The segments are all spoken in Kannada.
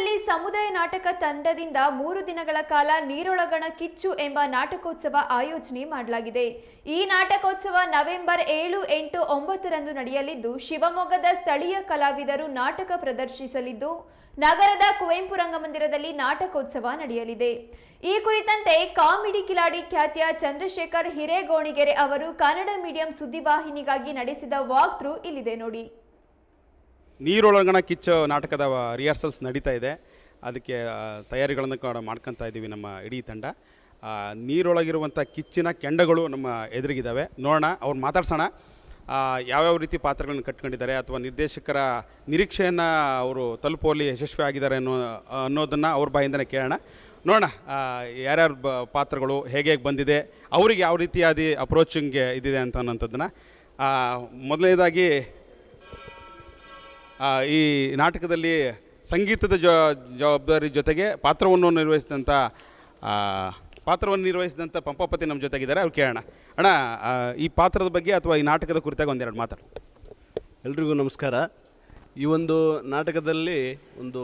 ನಗರದಲ್ಲಿ ಸಮುದಾಯ ನಾಟಕ ತಂಡದಿಂದ ಮೂರು ದಿನಗಳ ಕಾಲ ನೀರೊಳಗಣ ಕಿಚ್ಚು ಎಂಬ ನಾಟಕೋತ್ಸವ ಆಯೋಜನೆ ಮಾಡಲಾಗಿದೆ. ಈ ನಾಟಕೋತ್ಸವ ನವೆಂಬರ್ ಏಳು ಎಂಟು ಒಂಬತ್ತರಂದು ನಡೆಯಲಿದ್ದು, ಶಿವಮೊಗ್ಗದ ಸ್ಥಳೀಯ ಕಲಾವಿದರು ನಾಟಕ ಪ್ರದರ್ಶಿಸಲಿದ್ದು, ನಗರದ ಕುವೆಂಪು ರಂಗಮಂದಿರದಲ್ಲಿ ನಾಟಕೋತ್ಸವ ನಡೆಯಲಿದೆ. ಈ ಕುರಿತಂತೆ ಕಾಮಿಡಿ ಕಿಲಾಡಿ ಖ್ಯಾತಿಯ ಚಂದ್ರಶೇಖರ್ ಹಿರೇಗೋಣಿಗೆರೆ ಅವರು ಕನ್ನಡ ಮೀಡಿಯಂ ಸುದ್ದಿವಾಹಿನಿಗಾಗಿ ನಡೆಸಿದ ವಾಕ್ ಥ್ರೂ ಇಲ್ಲಿದೆ ನೋಡಿ. ನೀರೊಳಗಣ ಕಿಚ್ಚು ನಾಟಕದ ರಿಹರ್ಸಲ್ಸ್ ನಡೀತಾ ಇದೆ. ಅದಕ್ಕೆ ತಯಾರಿಗಳನ್ನು ಕೂಡ ಮಾಡ್ಕೊತಾ ಇದ್ದೀವಿ ನಮ್ಮ ಇಡೀ ತಂಡ. ನೀರೊಳಗಿರುವಂಥ ಕಿಚ್ಚಿನ ಕೆಂಡಗಳು ನಮ್ಮ ಎದುರಿಗಿದ್ದಾವೆ ನೋಡೋಣ, ಅವ್ರು ಮಾತಾಡ್ಸೋಣ. ಯಾವ್ಯಾವ ರೀತಿ ಪಾತ್ರಗಳನ್ನು ಕಟ್ಕೊಂಡಿದ್ದಾರೆ ಅಥವಾ ನಿರ್ದೇಶಕರ ನಿರೀಕ್ಷೆಯನ್ನು ಅವರು ತಲುಪುವಲ್ಲಿ ಯಶಸ್ವಿ ಆಗಿದ್ದಾರೆ ಅನ್ನೋ, ಅನ್ನೋದನ್ನು ಅವ್ರ ಬಾಯಿಂದನೇ ಕೇಳೋಣ. ನೋಡೋಣ ಯಾರ್ಯಾರು ಬ, ಪಾತ್ರಗಳು, ಹೇಗೆ ಹೇಗೆ ಬಂದಿದೆ, ಅವರಿಗೆ ಯಾವ ರೀತಿಯಾದ ಅಪ್ರೋಚಿಂಗ್ ಇದಿದೆ ಅಂತ ಅನ್ನೋಂಥದ್ದನ್ನು. ಮೊದಲನೇದಾಗಿ ಈ ನಾಟಕದಲ್ಲಿ ಸಂಗೀತದ ಜವಾಬ್ದಾರಿ ಜೊತೆಗೆ ಪಾತ್ರವನ್ನು ನಿರ್ವಹಿಸಿದಂಥ ಪಾತ್ರವನ್ನು ನಿರ್ವಹಿಸಿದಂಥ ಪಂಪಾಪತಿ ನಮ್ಮ ಜೊತೆಗಿದ್ದಾರೆ. ಅವ್ರು ಕೇಳೋಣ. ಅಣ್ಣ ಈ ಪಾತ್ರದ ಬಗ್ಗೆ ಅಥವಾ ಈ ನಾಟಕದ ಕುರಿತಾಗಿ ಒಂದೆರಡು ಮಾತಾಡು. ಎಲ್ರಿಗೂ ನಮಸ್ಕಾರ. ಈ ಒಂದು ನಾಟಕದಲ್ಲಿ ಒಂದು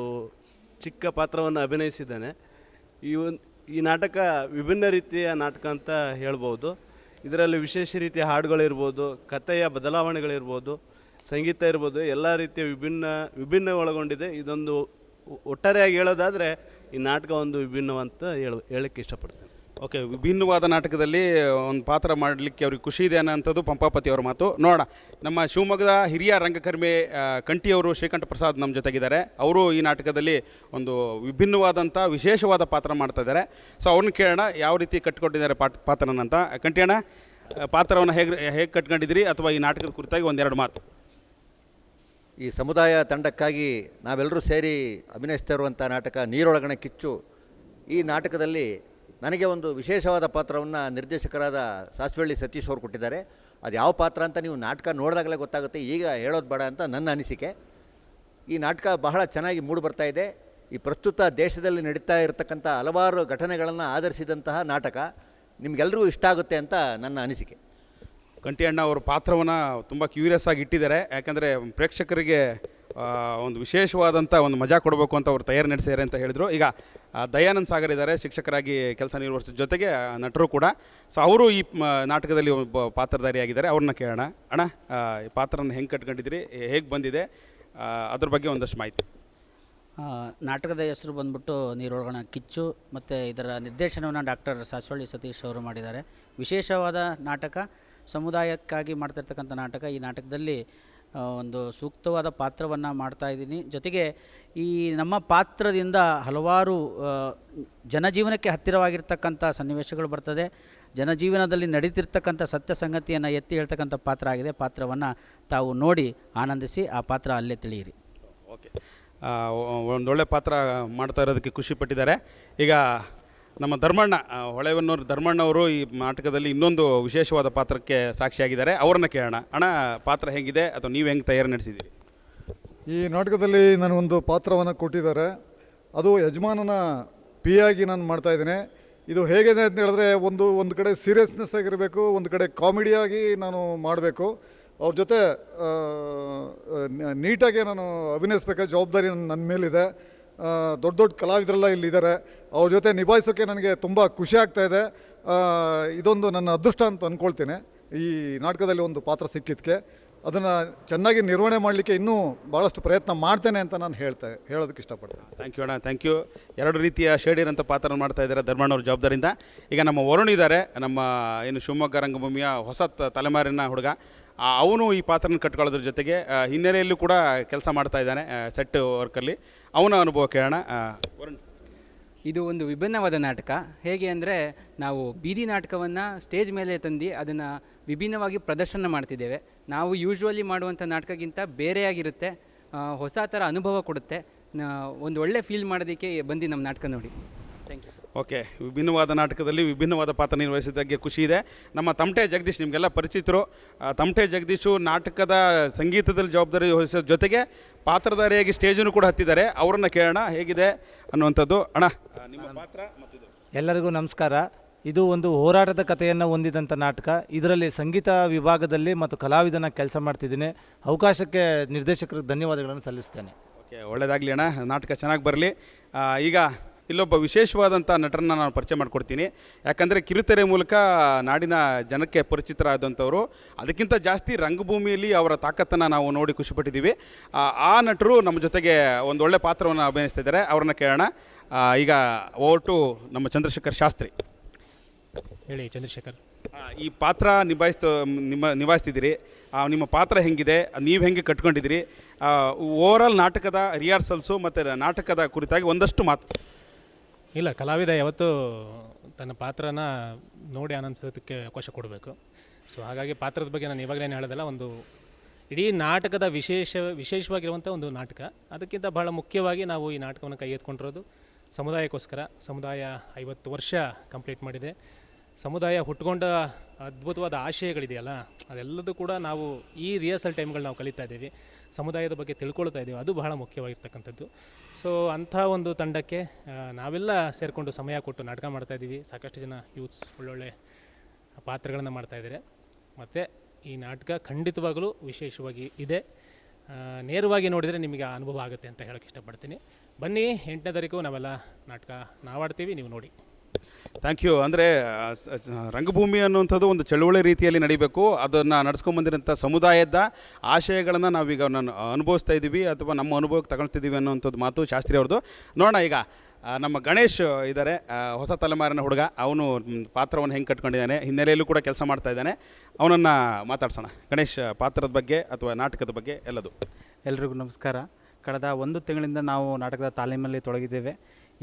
ಚಿಕ್ಕ ಪಾತ್ರವನ್ನು ಅಭಿನಯಿಸಿದ್ದೇನೆ. ಈ ಒಂದು, ಈ ನಾಟಕ ವಿಭಿನ್ನ ರೀತಿಯ ನಾಟಕ ಅಂತ ಹೇಳ್ಬೋದು. ಇದರಲ್ಲಿ ವಿಶೇಷ ರೀತಿಯ ಹಾಡುಗಳಿರ್ಬೋದು, ಕಥೆಯ ಬದಲಾವಣೆಗಳಿರ್ಬೋದು ಸಂಗೀತ ಇರ್ಬೋದು, ಎಲ್ಲ ರೀತಿಯ ವಿಭಿನ್ನ ವಿಭಿನ್ನ ಒಳಗೊಂಡಿದೆ. ಇದೊಂದು ಒಟ್ಟಾರೆಯಾಗಿ ಹೇಳೋದಾದರೆ, ಈ ನಾಟಕ ಒಂದು ವಿಭಿನ್ನವಂತ ಹೇಳ, ಹೇಳಕ್ಕೆ ಇಷ್ಟಪಡ್ತೇನೆ. ಓಕೆ, ವಿಭಿನ್ನವಾದ ನಾಟಕದಲ್ಲಿ ಒಂದು ಪಾತ್ರ ಮಾಡಲಿಕ್ಕೆ ಅವ್ರಿಗೆ ಖುಷಿ ಇದೆ ಅನ್ನೋಂಥದ್ದು ಪಂಪಾಪತಿ ಅವರ ಮಾತು. ನೋಡೋಣ, ನಮ್ಮ ಶಿವಮೊಗ್ಗದ ಹಿರಿಯ ರಂಗಕರ್ಮಿ ಕಂಠಿಯವರು ಶ್ರೀಕಂಠ ಪ್ರಸಾದ್ ನಮ್ಮ ಜೊತೆಗಿದ್ದಾರೆ. ಅವರು ಈ ನಾಟಕದಲ್ಲಿ ಒಂದು ವಿಭಿನ್ನವಾದಂಥ, ವಿಶೇಷವಾದ ಪಾತ್ರ ಮಾಡ್ತಾ ಇದ್ದಾರೆ. ಸೊ, ಅವ್ರನ್ನ ಕೇಳೋಣ, ಯಾವ ರೀತಿ ಕಟ್ಕೊಟ್ಟಿದ್ದಾರೆ ಪಾಟ್ ಪಾತ್ರನಂತ ಕಂಠಿಯಣ್ಣ ಪಾತ್ರವನ್ನು ಹೇಗೆ ಹೇಗೆ ಕಟ್ಕೊಂಡಿದ್ದೀರಿ? ಅಥವಾ ಈ ನಾಟಕದ ಕುರಿತಾಗಿ ಒಂದೆರಡು ಮಾತು. ಈ ಸಮುದಾಯ ತಂಡಕ್ಕಾಗಿ ನಾವೆಲ್ಲರೂ ಸೇರಿ ಅಭಿನಯಿಸ್ತಾ ಇರುವಂಥ ನಾಟಕ ನೀರೊಳಗಣ ಕಿಚ್ಚು. ಈ ನಾಟಕದಲ್ಲಿ ನನಗೆ ಒಂದು ವಿಶೇಷವಾದ ಪಾತ್ರವನ್ನು ನಿರ್ದೇಶಕರಾದ ಸಾಸ್ವಳ್ಳಿ ಸತೀಶ್ ಅವರು ಕೊಟ್ಟಿದ್ದಾರೆ. ಅದು ಯಾವ ಪಾತ್ರ ಅಂತ ನೀವು ನಾಟಕ ನೋಡಿದಾಗಲೇ ಗೊತ್ತಾಗುತ್ತೆ, ಈಗ ಹೇಳೋದು ಬೇಡ ಅಂತ ನನ್ನ ಅನಿಸಿಕೆ. ಈ ನಾಟಕ ಬಹಳ ಚೆನ್ನಾಗಿ ಮೂಡಿ ಬರ್ತಾ ಇದೆ. ಈ ಪ್ರಸ್ತುತ ದೇಶದಲ್ಲಿ ನಡೀತಾ ಇರತಕ್ಕಂಥ ಹಲವಾರು ಘಟನೆಗಳನ್ನು ಆಧರಿಸಿದಂತಹ ನಾಟಕ ನಿಮಗೆಲ್ಲರಿಗೂ ಇಷ್ಟ ಆಗುತ್ತೆ ಅಂತ ನನ್ನ ಅನಿಸಿಕೆ. ಕಂಠಿಯಣ್ಣ ಅವರ ಪಾತ್ರವನ್ನು ತುಂಬ ಕ್ಯೂರಿಯಸ್ ಆಗಿ ಇಟ್ಟಿದ್ದಾರೆ. ಯಾಕಂದರೆ ಪ್ರೇಕ್ಷಕರಿಗೆ ಒಂದು ವಿಶೇಷವಾದಂಥ ಒಂದು ಮಜಾ ಕೊಡಬೇಕು ಅಂತ ಅವರು ತಯಾರು ನಡೆಸಿದ್ದಾರೆ ಅಂತ ಹೇಳಿದರು. ಈಗ ದಯಾನಂದ್ ಸಾಗರ್ ಇದ್ದಾರೆ, ಶಿಕ್ಷಕರಾಗಿ ಕೆಲಸ ನಿರ್ವಹಿಸಿದ ಜೊತೆಗೆ ನಟರು ಕೂಡ. ಸೊ ಅವರು ಈ ನಾಟಕದಲ್ಲಿ ಒಬ್ಬ ಪಾತ್ರಧಾರಿಯಾಗಿದ್ದಾರೆ. ಅವ್ರನ್ನ ಕೇಳೋಣ. ಅಣ್ಣ ಈ ಪಾತ್ರನ ಹೆಂಗೆ ಕಟ್ಕೊಂಡಿದ್ರಿ ಹೇಗೆ ಬಂದಿದೆ? ಅದ್ರ ಬಗ್ಗೆ ಒಂದಷ್ಟು ಮಾಹಿತಿ. ನಾಟಕದ ಹೆಸರು ಬಂದ್ಬಿಟ್ಟು ನೀರೊಳಗಣ ಕಿಚ್ಚು, ಮತ್ತು ಇದರ ನಿರ್ದೇಶನವನ್ನು ಡಾಕ್ಟರ್ ಸಾಸ್ವಳ್ಳಿ ಸತೀಶ್ ಅವರು ಮಾಡಿದ್ದಾರೆ. ವಿಶೇಷವಾದ ನಾಟಕ. ಸಮುದಾಯಕ್ಕಾಗಿ ಮಾಡ್ತಿರ್ತಕ್ಕಂಥ ನಾಟಕ. ಈ ನಾಟಕದಲ್ಲಿ ಒಂದು ಸೂಕ್ತವಾದ ಪಾತ್ರವನ್ನು ಮಾಡ್ತಾ ಇದ್ದೀನಿ. ಜೊತೆಗೆ ಈ ನಮ್ಮ ಪಾತ್ರದಿಂದ ಹಲವಾರು ಜನಜೀವನಕ್ಕೆ ಹತ್ತಿರವಾಗಿರ್ತಕ್ಕಂಥ ಸನ್ನಿವೇಶಗಳು ಬರ್ತದೆ. ಜನಜೀವನದಲ್ಲಿ ನಡೀತಿರ್ತಕ್ಕಂಥ ಸತ್ಯ ಸಂಗತಿಯನ್ನು ಎತ್ತಿ ಹೇಳ್ತಕ್ಕಂಥ ಪಾತ್ರ ಆಗಿದೆ. ಪಾತ್ರವನ್ನು ತಾವು ನೋಡಿ ಆನಂದಿಸಿ ಆ ಪಾತ್ರ ಅಲ್ಲೇ ತಿಳಿಯಿರಿ. ಓಕೆ. ಒಂದೊಳ್ಳೆ ಪಾತ್ರ ಮಾಡ್ತಾ ಇರೋದಕ್ಕೆ ಖುಷಿ ಪಟ್ಟಿದ್ದಾರೆ. ಈಗ ನಮ್ಮ ಧರ್ಮಣ್ಣ ಹೊಳೆವನ್ನೂರು ಧರ್ಮಣ್ಣ ಅವರು ಈ ನಾಟಕದಲ್ಲಿ ಇನ್ನೊಂದು ವಿಶೇಷವಾದ ಪಾತ್ರಕ್ಕೆ ಸಾಕ್ಷಿಯಾಗಿದ್ದಾರೆ. ಅವ್ರನ್ನ ಕೇಳೋಣ. ಅಣ್ಣ, ಪಾತ್ರ ಹೇಗಿದೆ? ಅಥವಾ ನೀವು ಹೆಂಗೆ ತಯಾರು ನಡೆಸಿದ್ದೀರಿ? ಈ ನಾಟಕದಲ್ಲಿ ನನಗೊಂದು ಪಾತ್ರವನ್ನು ಕೊಟ್ಟಿದ್ದಾರೆ. ಅದು ಯಜಮಾನನ ಪಿ ಆಗಿ ನಾನು ಮಾಡ್ತಾ ಇದ್ದೇನೆ. ಇದು ಹೇಗಿದೆ ಅಂತ ಹೇಳಿದ್ರೆ ಒಂದು ಒಂದು ಕಡೆ ಸೀರಿಯಸ್ನೆಸ್ ಆಗಿರಬೇಕು, ಒಂದು ಕಡೆ ಕಾಮಿಡಿಯಾಗಿ ನಾನು ಮಾಡಬೇಕು. ಅವ್ರ ಜೊತೆ ನೀಟಾಗಿ ನಾನು ಅಭಿನಯಿಸ್ಬೇಕಾದ ಜವಾಬ್ದಾರಿ ನನ್ನ ಮೇಲಿದೆ. ದೊಡ್ಡ ದೊಡ್ಡ ಕಲಾವಿದರೆಲ್ಲ ಇಲ್ಲಿದ್ದಾರೆ ಅವ್ರ ಜೊತೆ ನಿಭಾಯಿಸೋಕ್ಕೆ ನನಗೆ ತುಂಬ ಖುಷಿ ಆಗ್ತಾ ಇದೆ. ಇದೊಂದು ನನ್ನ ಅದೃಷ್ಟ ಅಂತ ಅಂದ್ಕೊಳ್ತೇನೆ ಈ ನಾಟಕದಲ್ಲಿ ಒಂದು ಪಾತ್ರ ಸಿಕ್ಕಿದ್ದಕ್ಕೆ ಅದನ್ನು ಚೆನ್ನಾಗಿ ನಿರ್ವಹಣೆ ಮಾಡಲಿಕ್ಕೆ ಇನ್ನೂ ಭಾಳಷ್ಟು ಪ್ರಯತ್ನ ಮಾಡ್ತೇನೆ ಅಂತ ನಾನು ಹೇಳ್ತಾ, ಹೇಳೋದಕ್ಕೆ ಇಷ್ಟಪಡ್ತೇನೆ. ಥ್ಯಾಂಕ್ ಯು ಅಣ್ಣ ಥ್ಯಾಂಕ್ ಯು ಎರಡು ರೀತಿಯ ಶೇಡಿರಂಥ ಪಾತ್ರ ಮಾಡ್ತಾ ಇದ್ದಾರೆ ಧರ್ಮಣ್ಣವ್ರ ಜವಾಬ್ದಾರಿಯಿಂದ. ಈಗ ನಮ್ಮ ವರುಣ್ ಇದ್ದಾರೆ ನಮ್ಮ ಏನು ಶಿವಮೊಗ್ಗ ರಂಗಭೂಮಿಯ ಹೊಸ ತಲೆಮಾರಿನ ಹುಡುಗ. ಅವನು ಈ ಪಾತ್ರನ ಕಟ್ಕೊಳ್ಳೋದ್ರ ಜೊತೆಗೆ ಹಿನ್ನೆಲೆಯಲ್ಲೂ ಕೂಡ ಕೆಲಸ ಮಾಡ್ತಾ ಇದ್ದಾನೆ ಸೆಟ್ ವರ್ಕಲ್ಲಿ ಅವನ ಅನುಭವ ಕೇಳೋಣ. ವರುಣ್. ಇದು ಒಂದು ವಿಭಿನ್ನವಾದ ನಾಟಕ. ಹೇಗೆ ಅಂದರೆ, ನಾವು ಬೀದಿ ನಾಟಕವನ್ನು ಸ್ಟೇಜ್ ಮೇಲೆ ತಂದು ಅದನ್ನು ವಿಭಿನ್ನವಾಗಿ ಪ್ರದರ್ಶನ ಮಾಡ್ತಿದ್ದೇವೆ. ನಾವು ಯೂಶ್ವಲಿ ಮಾಡುವಂಥ ನಾಟಕಕ್ಕಿಂತ ಬೇರೆಯಾಗಿರುತ್ತೆ ಹೊಸ ಥರ ಅನುಭವ ಕೊಡುತ್ತೆ. ಒಂದು ಒಳ್ಳೆ ಫೀಲ್ ಮಾಡೋದಕ್ಕೆ ಬಂದು ನಮ್ಮ ನಾಟಕ ನೋಡಿ. ಓಕೆ ವಿಭಿನ್ನವಾದ ನಾಟಕದಲ್ಲಿ ವಿಭಿನ್ನವಾದ ಪಾತ್ರ ನಿರ್ವಹಿಸಿದ್ದಕ್ಕೆ ಖುಷಿ ಇದೆ. ನಮ್ಮ ತಮಟೆ ಜಗದೀಶ್ ನಿಮಗೆಲ್ಲ ಪರಿಚಿತರು. ತಮಟೆ ಜಗದೀಶು ನಾಟಕದ ಸಂಗೀತದಲ್ಲಿ ಜವಾಬ್ದಾರಿ ವಹಿಸೋ ಜೊತೆಗೆ ಪಾತ್ರಧಾರಿಯಾಗಿ ಸ್ಟೇಜನ್ನು ಕೂಡ ಹತ್ತಿದ್ದಾರೆ. ಅವರನ್ನು ಕೇಳೋಣ ಹೇಗಿದೆ ಅನ್ನುವಂಥದ್ದು. ಅಣ್ಣ ನಿಮ್ಮ ಪಾತ್ರ ಎಲ್ಲರಿಗೂ ನಮಸ್ಕಾರ. ಇದು ಒಂದು ಹೋರಾಟದ ಕಥೆಯನ್ನು ಹೊಂದಿದಂಥ ನಾಟಕ. ಇದರಲ್ಲಿ ಸಂಗೀತ ವಿಭಾಗದಲ್ಲಿ ಮತ್ತು ಕಲಾವಿದನ ಕೆಲಸ ಮಾಡ್ತಿದ್ದೀನಿ. ಅವಕಾಶಕ್ಕೆ ನಿರ್ದೇಶಕರಿಗೆ ಧನ್ಯವಾದಗಳನ್ನು ಸಲ್ಲಿಸ್ತೇನೆ. ಓಕೆ ಒಳ್ಳೆಯದಾಗಲಿ ಅಣ್ಣ. ನಾಟಕ ಚೆನ್ನಾಗಿ ಬರಲಿ. ಈಗ ಇಲ್ಲೊಬ್ಬ ವಿಶೇಷವಾದಂಥ ನಟರನ್ನ ನಾನು ಪರಿಚಯ ಮಾಡಿಕೊಡ್ತೀನಿ. ಯಾಕಂದರೆ ಕಿರುತೆರೆ ಮೂಲಕ ನಾಡಿನ ಜನಕ್ಕೆ ಪರಿಚಿತರಾದಂಥವರು. ಅದಕ್ಕಿಂತ ಜಾಸ್ತಿ ರಂಗಭೂಮಿಯಲ್ಲಿ ಅವರ ತಾಕತ್ತನ್ನು ನಾವು ನೋಡಿ ಖುಷಿಪಟ್ಟಿದ್ದೀವಿ. ಆ, ನಟರು ನಮ್ಮ ಜೊತೆಗೆ ಒಂದು ಒಳ್ಳೆ ಪಾತ್ರವನ್ನು ಅಭಿನಯಿಸ್ತಾ ಇದ್ದಾರೆ. ಅವ್ರನ್ನ ಕೇಳೋಣ. ಈಗ ಈಗ ಓಟು ನಮ್ಮ ಚಂದ್ರಶೇಖರ್ ಶಾಸ್ತ್ರಿ. ಹೇಳಿ ಚಂದ್ರಶೇಖರ್. ಈ ಪಾತ್ರ ನಿಭಾಯಿಸ್ತ ನಿಮ್ಮ ನಿಭಾಯಿಸ್ತಿದ್ದೀರಿ. ನಿಮ್ಮ ಪಾತ್ರ ಹೆಂಗಿದೆ? ನೀವು ಹೆಂಗೆ ಕಟ್ಕೊಂಡಿದ್ದೀರಿ? ಓವರಾಲ್ ನಾಟಕದ ರಿಹರ್ಸಲ್ಸು ಮತ್ತು ನಾಟಕದ ಕುರಿತಾಗಿ ಒಂದಷ್ಟು ಮಾತು. ಇಲ್ಲ, ಕಲಾವಿದ ಯಾವತ್ತೂ ತನ್ನ ಪಾತ್ರನ ನೋಡಿ ಆನಂದಿಸೋದಕ್ಕೆ ಅವಕಾಶ ಕೊಡಬೇಕು. ಸೊ ಹಾಗಾಗಿ ಪಾತ್ರದ ಬಗ್ಗೆ ನಾನು ಇವಾಗಲೇ ಹೇಳಿದಲ್ಲ, ಒಂದು ಇಡೀ ನಾಟಕದ ವಿಶೇಷ, ವಿಶೇಷವಾಗಿರುವಂಥ ಒಂದು ನಾಟಕ. ಅದಕ್ಕಿಂತ ಬಹಳ ಮುಖ್ಯವಾಗಿ ನಾವು ಈ ನಾಟಕವನ್ನು ಕೈ ಎತ್ಕೊಂಡಿರೋದು ಸಮುದಾಯಕ್ಕೋಸ್ಕರ. ಸಮುದಾಯ ಐವತ್ತು ವರ್ಷ ಕಂಪ್ಲೀಟ್ ಮಾಡಿದೆ. ಸಮುದಾಯ ಹುಟ್ಕೊಂಡ ಅದ್ಭುತವಾದ ಆಶಯಗಳಿದೆಯಲ್ಲ, ಅದೆಲ್ಲದೂ ಕೂಡ ನಾವು ಈ ರಿಹರ್ಸಲ್ ಟೈಮ್ಗಳು ನಾವು ಕಲಿತಾ ಇದ್ದೀವಿ. ಸಮುದಾಯದ ಬಗ್ಗೆ ತಿಳ್ಕೊಳ್ತಾ ಇದ್ದೀವಿ ಅದು ಬಹಳ ಮುಖ್ಯವಾಗಿರ್ತಕ್ಕಂಥದ್ದು. ಸೊ ಅಂಥ ಒಂದು ತಂಡಕ್ಕೆ ನಾವೆಲ್ಲ ಸೇರಿಕೊಂಡು ಸಮಯ ಕೊಟ್ಟು ನಾಟಕ ಮಾಡ್ತಾ ಇದ್ದೀವಿ ಸಾಕಷ್ಟು ಜನ ಯೂತ್ಸ್ ಒಳ್ಳೊಳ್ಳೆ ಪಾತ್ರಗಳನ್ನು ಮಾಡ್ತಾ ಇದ್ದಾರೆ ಮತ್ತು ಈ ನಾಟಕ ಖಂಡಿತವಾಗಲೂ ವಿಶೇಷವಾಗಿ ಇದೆ. ನೇರವಾಗಿ ನೋಡಿದರೆ ನಿಮಗೆ ಅನುಭವ ಆಗುತ್ತೆ ಅಂತ ಹೇಳೋಕ್ಕೆ ಇಷ್ಟಪಡ್ತೀನಿ. ಬನ್ನಿ, ಎಂಟನೇ ತಾರೀಕು ನಾವೆಲ್ಲ ನಾಟಕ ನಾವಾಡ್ತೀವಿ. ನೀವು ನೋಡಿ. ಥ್ಯಾಂಕ್ ಯು ಅಂದರೆ ರಂಗಭೂಮಿ ಅನ್ನುವಂಥದ್ದು ಒಂದು ಚಳುವಳಿ ರೀತಿಯಲ್ಲಿ ನಡಿಬೇಕು. ಅದನ್ನು ನಡೆಸ್ಕೊಂಬಂದಿರೋಂಥ ಸಮುದಾಯದ ಆಶಯಗಳನ್ನು ನಾವೀಗ ನಾನು ಅನುಭವಿಸ್ತಾ ಇದ್ದೀವಿ ಅಥವಾ ನಮ್ಮ ಅನುಭವಕ್ಕೆ ತಗೊಳ್ತಿದ್ದೀವಿ ಅನ್ನೋಂಥದ್ದು ಮಾತು ಶಾಸ್ತ್ರಿ ಅವ್ರದ್ದು. ನೋಡೋಣ ಈಗ ನಮ್ಮ ಗಣೇಶ್ ಇದ್ದಾರೆ ಹೊಸ ತಲೆಮಾರಿನ ಹುಡುಗ. ಅವನು ಪಾತ್ರವನ್ನು ಹೆಂಗೆ ಕಟ್ಕೊಂಡಿದ್ದಾನೆ, ಹಿನ್ನೆಲೆಯಲ್ಲೂ ಕೂಡ ಕೆಲಸ ಮಾಡ್ತಾ ಇದ್ದಾನೆ. ಅವನನ್ನು ಮಾತಾಡ್ಸೋಣ. ಗಣೇಶ್, ಪಾತ್ರದ ಬಗ್ಗೆ ಅಥವಾ ನಾಟಕದ ಬಗ್ಗೆ ಎಲ್ಲದು? ಎಲ್ರಿಗೂ ನಮಸ್ಕಾರ. ಕಳೆದ ಒಂದು ತಿಂಗಳಿಂದ ನಾವು ನಾಟಕದ ತಾಲೀಮಲ್ಲಿ ತೊಡಗಿದ್ದೇವೆ.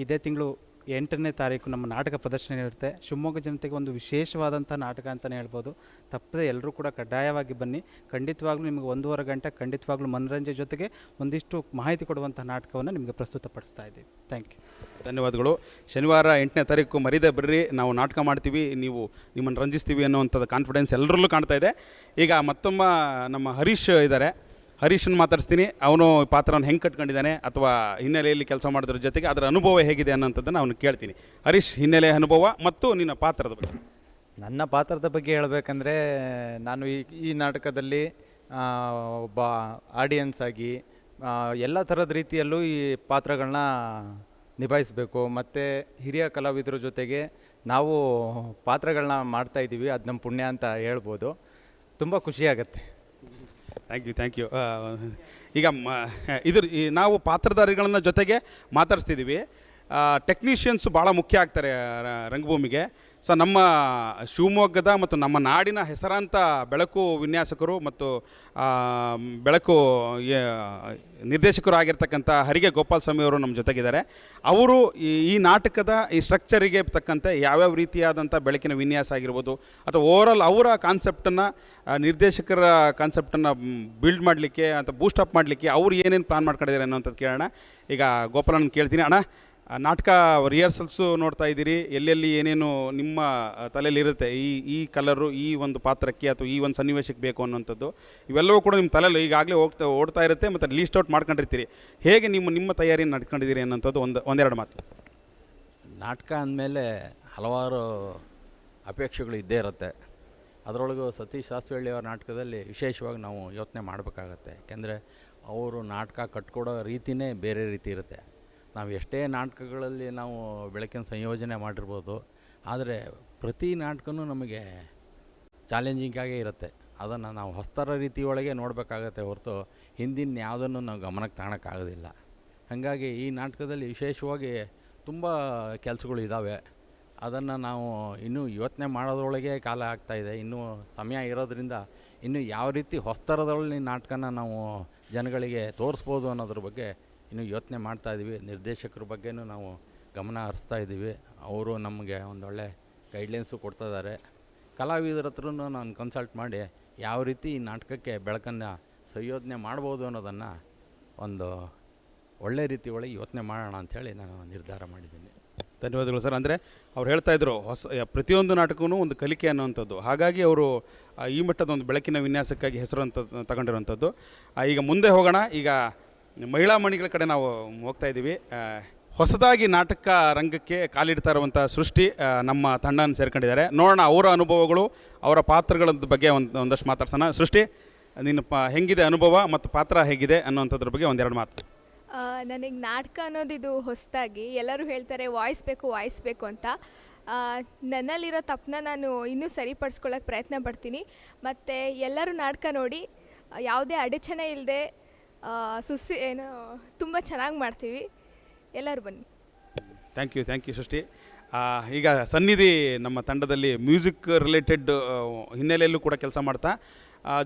ಇದೇ ತಿಂಗಳು ಎಂಟನೇ ತಾರೀಕು ನಮ್ಮ ನಾಟಕ ಪ್ರದರ್ಶನ ಇರುತ್ತೆ. ಶಿವಮೊಗ್ಗ ಜನತೆಗೆ ಒಂದು ವಿಶೇಷವಾದಂಥ ನಾಟಕ ಅಂತಲೇ ಹೇಳ್ಬೋದು. ತಪ್ಪದೆ ಎಲ್ಲರೂ ಕೂಡ ಕಡ್ಡಾಯವಾಗಿ ಬನ್ನಿ. ಖಂಡಿತವಾಗ್ಲೂ ನಿಮಗೆ ಒಂದೂವರೆ ಗಂಟೆ ಖಂಡಿತವಾಗ್ಲೂ ಮನರಂಜನೆ ಜೊತೆಗೆ ಒಂದಿಷ್ಟು ಮಾಹಿತಿ ಕೊಡುವಂಥ ನಾಟಕವನ್ನು ನಿಮಗೆ ಪ್ರಸ್ತುತಪಡಿಸ್ತಾ ಇದ್ದೀವಿ. ಥ್ಯಾಂಕ್ ಯು ಧನ್ಯವಾದಗಳು. ಶನಿವಾರ ಎಂಟನೇ ತಾರೀಕು ಮರಿದೆ ಬರ್ರಿ. ನಾವು ನಾಟಕ ಮಾಡ್ತೀವಿ. ನೀವು ನಿಮ್ಮನ್ನು ರಂಜಿಸ್ತೀವಿ ಅನ್ನೋವಂಥದ್ದು ಕಾನ್ಫಿಡೆನ್ಸ್ ಎಲ್ಲರಲ್ಲೂ ಕಾಣ್ತಾ ಇದೆ. ಈಗ ಮತ್ತೊಮ್ಮ ನಮ್ಮ ಹರೀಶ್ ಇದ್ದಾರೆ. ಹರೀಶನ್ ಮಾತಾಡಿಸ್ತೀನಿ. ಅವನು ಪಾತ್ರವನ್ನು ಹೆಂಗೆ ಕಟ್ಕೊಂಡಿದ್ದಾನೆ ಅಥವಾ ಹಿನ್ನೆಲೆಯಲ್ಲಿ ಕೆಲಸ ಮಾಡೋದ್ರ ಜೊತೆಗೆ ಅದರ ಅನುಭವ ಹೇಗಿದೆ ಅನ್ನೋಂಥದ್ದನ್ನು ಅವನು ಕೇಳ್ತೀನಿ. ಹರೀಶ್, ಹಿನ್ನೆಲೆ ಅನುಭವ ಮತ್ತು ನಿನ್ನ ಪಾತ್ರದ ಬಗ್ಗೆ. ನನ್ನ ಪಾತ್ರದ ಬಗ್ಗೆ ಹೇಳಬೇಕಂದ್ರೆ, ನಾನು ಈ ಈ ನಾಟಕದಲ್ಲಿ ಒಬ್ಬ ಆಡಿಯನ್ಸ್ ಆಗಿ ಎಲ್ಲ ಥರದ ರೀತಿಯಲ್ಲೂ ಈ ಪಾತ್ರಗಳನ್ನ ನಿಭಾಯಿಸಬೇಕು. ಮತ್ತು ಹಿರಿಯ ಕಲಾವಿದರ ಜೊತೆಗೆ ನಾವು ಪಾತ್ರಗಳನ್ನ ಮಾಡ್ತಾಯಿದ್ದೀವಿ ಅದು ನಮ್ಮ ಪುಣ್ಯ ಅಂತ ಹೇಳ್ಬೋದು. ತುಂಬ ಖುಷಿಯಾಗತ್ತೆ. ಥ್ಯಾಂಕ್ ಯು ಥ್ಯಾಂಕ್ ಯು ಈಗ ಮ ಇದ್ರ ನಾವು ಪಾತ್ರಧಾರಿಗಳನ್ನ ಜೊತೆಗೆ ಮಾತಾಡಿಸ್ತಿದ್ದೀವಿ ಟೆಕ್ನಿಷಿಯನ್ಸ್ ಭಾಳ ಮುಖ್ಯ ಆಗ್ತಾರೆ ರಂಗಭೂಮಿಗೆ. ಸೊ ನಮ್ಮ ಶಿವಮೊಗ್ಗದ ಮತ್ತು ನಮ್ಮ ನಾಡಿನ ಹೆಸರಾಂತ ಬೆಳಕು ವಿನ್ಯಾಸಕರು ಮತ್ತು ಬೆಳಕು ನಿರ್ದೇಶಕರು ಆಗಿರ್ತಕ್ಕಂಥ ಹರಿಗೆ ಗೋಪಾಲ್ ಸ್ವಾಮಿ ಅವರು ನಮ್ಮ ಜೊತೆಗಿದ್ದಾರೆ. ಅವರು ಈ ನಾಟಕದ, ಈ ಸ್ಟ್ರಕ್ಚರಿಗೆ ತಕ್ಕಂತೆ ಯಾವ್ಯಾವ ರೀತಿಯಾದಂಥ ಬೆಳಕಿನ ವಿನ್ಯಾಸ ಆಗಿರ್ಬೋದು, ಅಥವಾ ಓವರಾಲ್ ಅವರ ಕಾನ್ಸೆಪ್ಟನ್ನು ನಿರ್ದೇಶಕರ ಕಾನ್ಸೆಪ್ಟನ್ನು ಬಿಲ್ಡ್ ಮಾಡಲಿಕ್ಕೆ ಅಥವಾ ಅಪ್ ಮಾಡಲಿಕ್ಕೆ ಅವ್ರು ಏನೇನು ಪ್ಲಾನ್ ಮಾಡ್ಕೊಂಡಿದ್ದಾರೆ ಅನ್ನೋಂಥದ್ದು ಕೇಳೋಣ. ಈಗ ಗೋಪಾಲನ ಕೇಳ್ತೀನಿ. ಅಣ್ಣ ನಾಟಕ ರಿಹರ್ಸಲ್ಸು ನೋಡ್ತಾ ಇದ್ದೀರಿ. ಎಲ್ಲೆಲ್ಲಿ ಏನೇನು ನಿಮ್ಮ ತಲೆಯಲ್ಲಿರುತ್ತೆ ಈ ಈ ಕಲರು, ಈ ಒಂದು ಪಾತ್ರಕ್ಕೆ ಅಥವಾ ಈ ಒಂದು ಸನ್ನಿವೇಶಕ್ಕೆ ಬೇಕು ಅನ್ನೋಂಥದ್ದು ಇವೆಲ್ಲವೂ ಕೂಡ ನಿಮ್ಮ ತಲೆಯಲ್ಲಿ ಈಗಾಗಲೇ ಹೋಗ್ತಾ, ಓಡ್ತಾ ಇರುತ್ತೆ ಮತ್ತು ಲೀಸ್ಟ್ ಔಟ್ ಮಾಡ್ಕೊಂಡಿರ್ತೀರಿ. ಹೇಗೆ ನಿಮ್ಮ ನಿಮ್ಮ ತಯಾರಿಯನ್ನು ನಡ್ಕೊಂಡಿದ್ದೀರಿ ಅನ್ನೋಂಥದ್ದು ಒಂದು, ಒಂದೆರಡು ಮಾತು. ನಾಟಕ ಅಂದಮೇಲೆ ಹಲವಾರು ಅಪೇಕ್ಷೆಗಳು ಇದ್ದೇ ಇರುತ್ತೆ. ಅದರೊಳಗೂ ಸತೀಶ್ ಶಾಸ್ತ್ರಹಳ್ಳಿ ಅವರ ನಾಟಕದಲ್ಲಿ ವಿಶೇಷವಾಗಿ ನಾವು ಯೋಚನೆ ಮಾಡಬೇಕಾಗತ್ತೆ. ಯಾಕೆಂದರೆ ಅವರು ನಾಟಕ ಕಟ್ಕೊಡೋ ರೀತಿನೇ ಬೇರೆ ರೀತಿ ಇರುತ್ತೆ. ನಾವು ಎಷ್ಟೇ ನಾಟಕಗಳಲ್ಲಿ ನಾವು ಬೆಳಕಿನ ಸಂಯೋಜನೆ ಮಾಡಿರ್ಬೋದು, ಆದರೆ ಪ್ರತಿ ನಾಟಕನೂ ನಮಗೆ ಚಾಲೆಂಜಿಂಗಾಗೇ ಇರುತ್ತೆ. ಅದನ್ನು ನಾವು ಹೊಸ್ತರ ರೀತಿಯೊಳಗೆ ನೋಡಬೇಕಾಗತ್ತೆ ಹೊರತು ಹಿಂದಿನ ಯಾವುದನ್ನು ನಾವು ಗಮನಕ್ಕೆ ತಗೊಳಕ್ಕಾಗೋದಿಲ್ಲ ಹಾಗಾಗಿ ಈ ನಾಟಕದಲ್ಲಿ ವಿಶೇಷವಾಗಿ ತುಂಬ ಕೆಲಸಗಳು ಇದ್ದಾವೆ ಅದನ್ನು ನಾವು ಇನ್ನೂ ಯೋಚನೆ ಮಾಡೋದ್ರೊಳಗೆ ಕಾಲ ಆಗ್ತಾಯಿದೆ ಇನ್ನೂ ಸಮಯ ಇರೋದ್ರಿಂದ ಇನ್ನೂ ಯಾವ ರೀತಿ ಹೊಸ್ತರದಲ್ಲಿ ನಾಟಕನ ನಾವು ಜನಗಳಿಗೆ ತೋರಿಸ್ಬೋದು ಅನ್ನೋದ್ರ ಬಗ್ಗೆ ಇನ್ನೂ ಯೋಚನೆ ಮಾಡ್ತಾ ಇದ್ದೀವಿ ನಿರ್ದೇಶಕರ ಬಗ್ಗೆನೂ ನಾವು ಗಮನ ಹರಿಸ್ತಾ ಇದ್ದೀವಿ ಅವರು ನಮಗೆ ಒಂದೊಳ್ಳೆ ಗೈಡ್ಲೈನ್ಸು ಕೊಡ್ತಾ ಇದ್ದಾರೆ ಕಲಾವಿದರ ಹತ್ರನೂ ನಾನು ಕನ್ಸಲ್ಟ್ ಮಾಡಿ ಯಾವ ರೀತಿ ಈ ನಾಟಕಕ್ಕೆ ಬೆಳಕನ್ನು ಸಂಯೋಜನೆ ಮಾಡ್ಬೋದು ಅನ್ನೋದನ್ನು ಒಂದು ಒಳ್ಳೆ ರೀತಿ ಒಳಗೆ ಯೋಚನೆ ಮಾಡೋಣ ಅಂಥೇಳಿ ನಾನು ನಿರ್ಧಾರ ಮಾಡಿದ್ದೀನಿ. ಧನ್ಯವಾದಗಳು ಸರ್. ಅಂದರೆ ಅವ್ರು ಹೇಳ್ತಾ ಇದ್ರು, ಹೊಸ, ಪ್ರತಿಯೊಂದು ನಾಟಕವೂ ಒಂದು ಕಲಿಕೆ ಅನ್ನುವಂಥದ್ದು. ಹಾಗಾಗಿ ಅವರು ಈ ಮಟ್ಟದ ಒಂದು ಬೆಳಕಿನ ವಿನ್ಯಾಸಕ್ಕಾಗಿ ಹೆಸರು ಅಂತ ತಗೊಂಡಿರುವಂಥದ್ದು ಈಗ ಮುಂದೆ ಹೋಗೋಣ. ಈಗ ಮಹಿಳಾ ಮಣಿಗಳ ಕಡೆ ನಾವು ಹೋಗ್ತಾ ಇದ್ದೀವಿ. ಹೊಸದಾಗಿ ನಾಟಕ ರಂಗಕ್ಕೆ ಕಾಲಿಡ್ತಾ ಇರುವಂಥ ಸೃಷ್ಟಿ ನಮ್ಮ ತಂಡನ ಸೇರ್ಕೊಂಡಿದ್ದಾರೆ. ನೋಡೋಣ ಅವರ ಅನುಭವಗಳು, ಅವರ ಪಾತ್ರಗಳ ಬಗ್ಗೆ ಒಂದು, ಒಂದಷ್ಟು ಮಾತಾಡ್ಸೋಣ. ಸೃಷ್ಟಿ, ನಿನ್ನ ಪ, ಹೆಂಗಿದೆ ಅನುಭವ ಮತ್ತು ಪಾತ್ರ ಹೇಗಿದೆ ಅನ್ನೋಂಥದ್ರ ಬಗ್ಗೆ ಒಂದೆರಡು ಮಾತು. ನನಗೆ ನಾಟಕ ಅನ್ನೋದಿದು ಹೊಸದಾಗಿ. ಎಲ್ಲರೂ ಹೇಳ್ತಾರೆ ವಾಯ್ಸ್ ಬೇಕು ವಾಯ್ಸ್ ಬೇಕು ಅಂತ ನನ್ನಲ್ಲಿರೋ ತಪ್ಪನ್ನ ನಾನು ಇನ್ನೂ ಸರಿಪಡಿಸ್ಕೊಳ್ಳೋಕೆ ಪ್ರಯತ್ನ ಪಡ್ತೀನಿ. ಮತ್ತು ಎಲ್ಲರೂ ನಾಟಕ ನೋಡಿ, ಯಾವುದೇ ಅಡಚಣೆ ಇಲ್ಲದೆ ಸುಸಿ ಏನು ತುಂಬ ಚೆನ್ನಾಗಿ ಮಾಡ್ತೀವಿ. ಎಲ್ಲರೂ ಬನ್ನಿ. ಥ್ಯಾಂಕ್ ಯು ಥ್ಯಾಂಕ್ ಯು ಸೃಷ್ಟಿ. ಆ, ಈಗ ಸನ್ನಿಧಿ ನಮ್ಮ ತಂಡದಲ್ಲಿ ಮ್ಯೂಸಿಕ್ ರಿಲೇಟೆಡ್ ಹಿನ್ನೆಲೆಯಲ್ಲೂ ಕೂಡ ಕೆಲಸ ಮಾಡ್ತಾ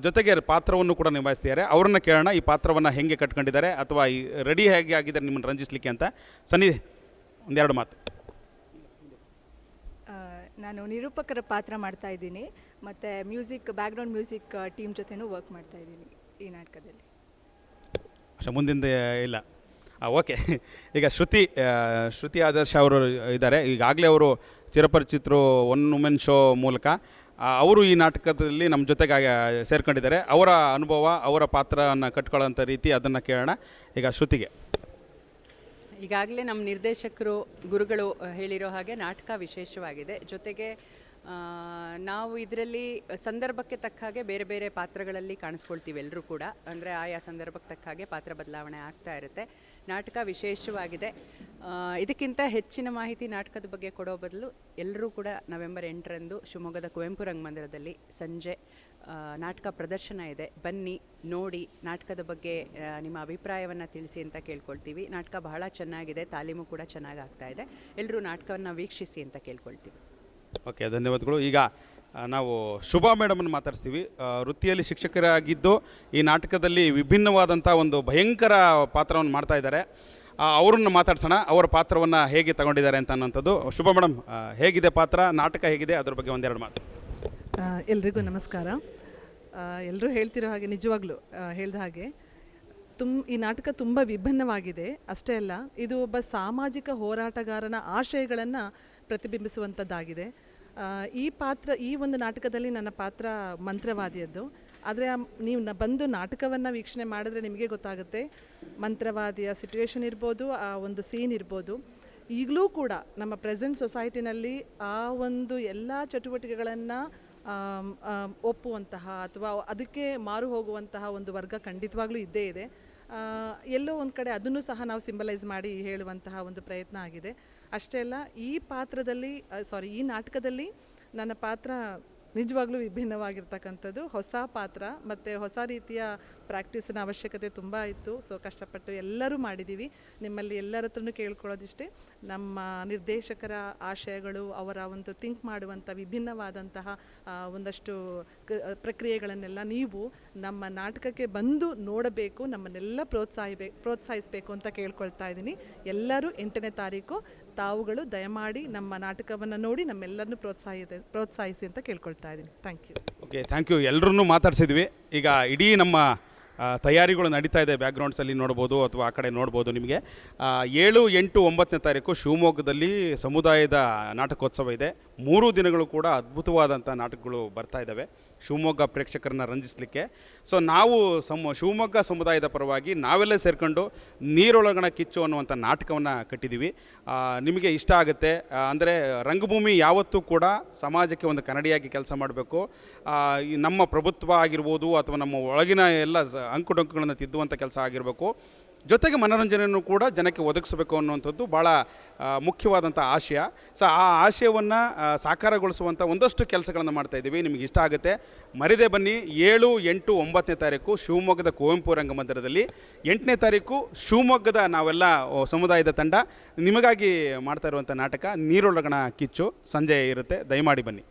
ಜೊತೆಗೆ ಪಾತ್ರವನ್ನು ಕೂಡ ನಿಭಾಯಿಸ್ತಿದ್ದಾರೆ. ಅವ್ರನ್ನ ಕೇಳೋಣ ಈ ಪಾತ್ರವನ್ನು ಹೆಂಗೆ ಕಟ್ಕೊಂಡಿದ್ದಾರೆ ಅಥವಾ ಈ ರೆಡಿ ಹೇಗೆ ಆಗಿದ್ದಾರೆ ನಿಮ್ಮನ್ನು ರಂಜಿಸಲಿಕ್ಕೆ ಅಂತ. ಸನ್ನಿಧಿ ಒಂದೆರಡು ಮಾತು. ನಾನು ನಿರೂಪಕರ ಪಾತ್ರ ಮಾಡ್ತಾ ಇದ್ದೀನಿ. ಮತ್ತು ಮ್ಯೂಸಿಕ್ ಬ್ಯಾಕ್ಗ್ರೌಂಡ್ ಮ್ಯೂಸಿಕ್ ಟೀಮ್ ಜೊತೆನೂ ವರ್ಕ್ ಮಾಡ್ತಾ ಇದ್ದೀನಿ ಈ ನಾಟಕದಲ್ಲಿ. ಅಷ್ಟೇ ಮುಂದಿಂದ ಇಲ್ಲ. ಓಕೆ. ಈಗ ಶ್ರುತಿ ಶ್ರುತಿ ಆದರ್ಶ ಅವರು ಇದ್ದಾರೆ. ಈಗಾಗಲೇ ಅವರು ಚಿರಪರಿಚಿತರು ಒನ್ ವುಮೆನ್ ಶೋ ಮೂಲಕ ಅವರು ಈ ನಾಟಕದಲ್ಲಿ ನಮ್ಮ ಜೊತೆಗೆ ಸೇರ್ಕೊಂಡಿದ್ದಾರೆ. ಅವರ ಅನುಭವ, ಅವರ ಪಾತ್ರವನ್ನು ಕಟ್ಕೊಳ್ಳೋಂಥ ರೀತಿ ಅದನ್ನು ಕೇಳೋಣ. ಈಗ ಶ್ರುತಿಗೆ. ಈಗಾಗಲೇ ನಮ್ಮ ನಿರ್ದೇಶಕರು, ಗುರುಗಳು ಹೇಳಿರೋ ಹಾಗೆ ನಾಟಕ ವಿಶೇಷವಾಗಿದೆ. ಜೊತೆಗೆ ನಾವು ಇದರಲ್ಲಿ ಸಂದರ್ಭಕ್ಕೆ ತಕ್ಕ ಹಾಗೆ ಬೇರೆ ಬೇರೆ ಪಾತ್ರಗಳಲ್ಲಿ ಕಾಣಿಸ್ಕೊಳ್ತೀವಿ ಎಲ್ಲರೂ ಕೂಡ. ಅಂದರೆ ಆಯಾ ಸಂದರ್ಭಕ್ಕೆ ತಕ್ಕ ಹಾಗೆ ಪಾತ್ರ ಬದಲಾವಣೆ ಆಗ್ತಾ ಇರುತ್ತೆ. ನಾಟಕ ವಿಶೇಷವಾಗಿದೆ. ಇದಕ್ಕಿಂತ ಹೆಚ್ಚಿನ ಮಾಹಿತಿ ನಾಟಕದ ಬಗ್ಗೆ ಕೊಡೋ ಬದಲು ಎಲ್ಲರೂ ಕೂಡ ನವೆಂಬರ್ ಎಂಟರಂದು ಶಿವಮೊಗ್ಗದ ಕುವೆಂಪು ರಂಗಮಂದಿರದಲ್ಲಿ ಸಂಜೆ ನಾಟಕ ಪ್ರದರ್ಶನ ಇದೆ. ಬನ್ನಿ, ನೋಡಿ, ನಾಟಕದ ಬಗ್ಗೆ ನಿಮ್ಮ ಅಭಿಪ್ರಾಯವನ್ನು ತಿಳಿಸಿ ಅಂತ ಕೇಳ್ಕೊಳ್ತೀವಿ. ನಾಟಕ ಬಹಳ ಚೆನ್ನಾಗಿದೆ, ತಾಲೀಮು ಕೂಡ ಚೆನ್ನಾಗಿ ಆಗ್ತಾ ಇದೆ. ಎಲ್ಲರೂ ನಾಟಕವನ್ನು ವೀಕ್ಷಿಸಿ ಅಂತ ಕೇಳ್ಕೊಳ್ತೀವಿ. ಓಕೆ, ಧನ್ಯವಾದಗಳು. ಈಗ ನಾವು ಶುಭಾ ಮೇಡಮನ್ನು ಮಾತಾಡ್ತೀವಿ ವೃತ್ತಿಯಲ್ಲಿ ಶಿಕ್ಷಕರಾಗಿದ್ದು, ಈ ನಾಟಕದಲ್ಲಿ ವಿಭಿನ್ನವಾದಂಥ ಒಂದು ಭಯಂಕರ ಪಾತ್ರವನ್ನು ಮಾಡ್ತಾ ಇದ್ದಾರೆ. ಅವರನ್ನು ಮಾತಾಡ್ಸೋಣ. ಅವರ ಪಾತ್ರವನ್ನು ಹೇಗೆ ತಗೊಂಡಿದ್ದಾರೆ ಅಂತ ಅನ್ನೋಂಥದ್ದು ಶುಭಾ ಮೇಡಮ್ ಹೇಗಿದೆ ಪಾತ್ರ? ನಾಟಕ ಹೇಗಿದೆ? ಅದ್ರ ಬಗ್ಗೆ ಒಂದೆರಡು ಮಾತು. ಎಲ್ರಿಗೂ ನಮಸ್ಕಾರ. ಎಲ್ಲರೂ ಹೇಳ್ತಿರೋ ಹಾಗೆ ನಿಜವಾಗ್ಲೂ ಹೇಳ್ದ ಹಾಗೆ ತುಮ್, ಈ ನಾಟಕ ತುಂಬ ವಿಭಿನ್ನವಾಗಿದೆ. ಅಷ್ಟೇ ಅಲ್ಲ, ಇದು ಒಬ್ಬ ಸಾಮಾಜಿಕ ಹೋರಾಟಗಾರನ ಆಶಯಗಳನ್ನು ಪ್ರತಿಬಿಂಬಿಸುವಂಥದ್ದಾಗಿದೆ ಈ ಪಾತ್ರ, ಈ ಒಂದು ನಾಟಕದಲ್ಲಿ ನನ್ನ ಪಾತ್ರ ಮಂತ್ರವಾದಿಯದ್ದು. ಆದರೆ ನೀವು ನ, ಬಂದು ನಾಟಕವನ್ನು ವೀಕ್ಷಣೆ ಮಾಡಿದ್ರೆ ನಿಮಗೆ ಗೊತ್ತಾಗುತ್ತೆ. ಮಂತ್ರವಾದಿಯ ಸಿಚುವೇಶನ್ ಇರ್ಬೋದು, ಆ ಒಂದು ಸೀನ್ ಇರ್ಬೋದು. ಈಗಲೂ ಕೂಡ ನಮ್ಮ ಪ್ರೆಸೆಂಟ್ ಸೊಸೈಟಿನಲ್ಲಿ ಆ ಒಂದು ಎಲ್ಲ ಚಟುವಟಿಕೆಗಳನ್ನು ಒಪ್ಪುವಂತಹ ಅಥವಾ ಅದಕ್ಕೆ ಮಾರು ಹೋಗುವಂತಹ ಒಂದು ವರ್ಗ ಖಂಡಿತವಾಗ್ಲೂ ಇದ್ದೇ ಇದೆ. ಎಲ್ಲೋ ಒಂದು ಕಡೆ ಅದನ್ನು ಸಹ ನಾವು ಸಿಂಬಲೈಸ್ ಮಾಡಿ ಹೇಳುವಂತಹ ಒಂದು ಪ್ರಯತ್ನ ಆಗಿದೆ. ಅಷ್ಟೇ ಅಲ್ಲ, ಈ ಪಾತ್ರದಲ್ಲಿ ಸಾರಿ ಈ ನಾಟಕದಲ್ಲಿ ನನ್ನ ಪಾತ್ರ ನಿಜವಾಗ್ಲೂ ವಿಭಿನ್ನವಾಗಿರ್ತಕ್ಕಂಥದ್ದು. ಹೊಸ ಪಾತ್ರ ಮತ್ತು ಹೊಸ ರೀತಿಯ ಪ್ರಾಕ್ಟೀಸಿನ ಅವಶ್ಯಕತೆ ತುಂಬ ಇತ್ತು. ಸೊ, ಕಷ್ಟಪಟ್ಟು ಎಲ್ಲರೂ ಮಾಡಿದ್ದೀವಿ ನಿಮ್ಮಲ್ಲಿ ಎಲ್ಲರ ಹತ್ರನೂ ಕೇಳ್ಕೊಳ್ಳೋದಿಷ್ಟೇ. ನಮ್ಮ ನಿರ್ದೇಶಕರ ಆಶಯಗಳು, ಅವರ ಒಂದು ಥಿಂಕ್ ಮಾಡುವಂಥ ವಿಭಿನ್ನವಾದಂತಹ ಒಂದಷ್ಟು ಪ್ರಕ್ರಿಯೆಗಳನ್ನೆಲ್ಲ ನೀವು ನಮ್ಮ ನಾಟಕಕ್ಕೆ ಬಂದು ನೋಡಬೇಕು, ನಮ್ಮನ್ನೆಲ್ಲ ಪ್ರೋತ್ಸಾಹಿಬೇ, ಪ್ರೋತ್ಸಾಹಿಸಬೇಕು ಅಂತ ಕೇಳ್ಕೊಳ್ತಾ ಇದ್ದೀನಿ. ಎಲ್ಲರೂ ಎಂಟನೇ ತಾರೀಕು ತಾವುಗಳು ದಯಮಾಡಿ ನಮ್ಮ ನಾಟಕವನ್ನು ನೋಡಿ ನಮ್ಮೆಲ್ಲರನ್ನು ಪ್ರೋತ್ಸಾಹಿದೆ ಪ್ರೋತ್ಸಾಹಿಸಿ ಅಂತ ಕೇಳ್ಕೊಳ್ತಾ ಇದ್ದೀನಿ. Thank you okay thank you ಎಲ್ಲರನ್ನೂ ಮಾತಾಡ್ಸಿದ್ವಿ. ಈಗ ಇಡೀ ನಮ್ಮ ತಯಾರಿಗಳು ನಡೀತಾ ಇದೆ ಬ್ಯಾಕ್ಗ್ರೌಂಡ್ಸಲ್ಲಿ ನೋಡ್ಬೋದು ಅಥವಾ ಆ ಕಡೆ ನೋಡ್ಬೋದು ನಿಮಗೆ. ಏಳು, ಎಂಟು, ಒಂಬತ್ತನೇ ತಾರೀಕು ಶಿವಮೊಗ್ಗದಲ್ಲಿ ಸಮುದಾಯದ ನಾಟಕೋತ್ಸವ ಇದೆ. ಮೂರು ದಿನಗಳು ಕೂಡ ಅದ್ಭುತವಾದಂಥ ನಾಟಕಗಳು ಬರ್ತಾ ಇದ್ದಾವೆ ಶಿವಮೊಗ್ಗ ಪ್ರೇಕ್ಷಕರನ್ನ ರಂಜಿಸಲಿಕ್ಕೆ. ಸೊ ನಾವು ಸಮ, ಶಿವಮೊಗ್ಗ ಸಮುದಾಯದ ಪರವಾಗಿ ನಾವೆಲ್ಲ ಸೇರ್ಕೊಂಡು ನೀರೊಳಗಣ ಕಿಚ್ಚು ಅನ್ನುವಂಥ ನಾಟಕವನ್ನು ಕಟ್ಟಿದ್ದೀವಿ ನಿಮಗೆ ಇಷ್ಟ ಆಗುತ್ತೆ. ಅಂದರೆ ರಂಗಭೂಮಿ ಯಾವತ್ತೂ ಕೂಡ ಸಮಾಜಕ್ಕೆ ಒಂದು ಕನ್ನಡಿಯಾಗಿ ಕೆಲಸ ಮಾಡಬೇಕು. ನಮ್ಮ ಪ್ರಭುತ್ವ ಆಗಿರ್ಬೋದು ಅಥವಾ ನಮ್ಮ ಒಳಗಿನ ಎಲ್ಲ ಅಂಕುಡೊಂಕುಗಳನ್ನು ತಿದ್ದುವಂಥ ಕೆಲಸ ಆಗಿರಬೇಕು. ಜೊತೆಗೆ ಮನೋರಂಜನೆಯನ್ನು ಕೂಡ ಜನಕ್ಕೆ ಒದಗಿಸಬೇಕು ಅನ್ನುವಂಥದ್ದು ಭಾಳ ಮುಖ್ಯವಾದಂಥ ಆಶಯ. ಸೊ, ಆ ಆಶಯವನ್ನು ಸಾಕಾರಗೊಳಿಸುವಂಥ ಒಂದಷ್ಟು ಕೆಲಸಗಳನ್ನು ಮಾಡ್ತಾ ಇದ್ದೀವಿ. ನಿಮಗೆ ಇಷ್ಟ ಆಗುತ್ತೆ. ಮರಿದೆ ಬನ್ನಿ. ಏಳು, ಎಂಟು, ಒಂಬತ್ತನೇ ತಾರೀಕು ಶಿವಮೊಗ್ಗದ ಕುವೆಂಪು ರಂಗಮಂದಿರದಲ್ಲಿ. ಎಂಟನೇ ತಾರೀಕು ಶಿವಮೊಗ್ಗದ ನಾವೆಲ್ಲ ಸಮುದಾಯದ ತಂಡ. ನಿಮಗಾಗಿ ಮಾಡ್ತಾ ಇರುವಂಥ ನಾಟಕ ನೀರೊಳಗಣ ಕಿಚ್ಚು. ಸಂಜೆ ಇರುತ್ತೆ. ದಯಮಾಡಿ ಬನ್ನಿ.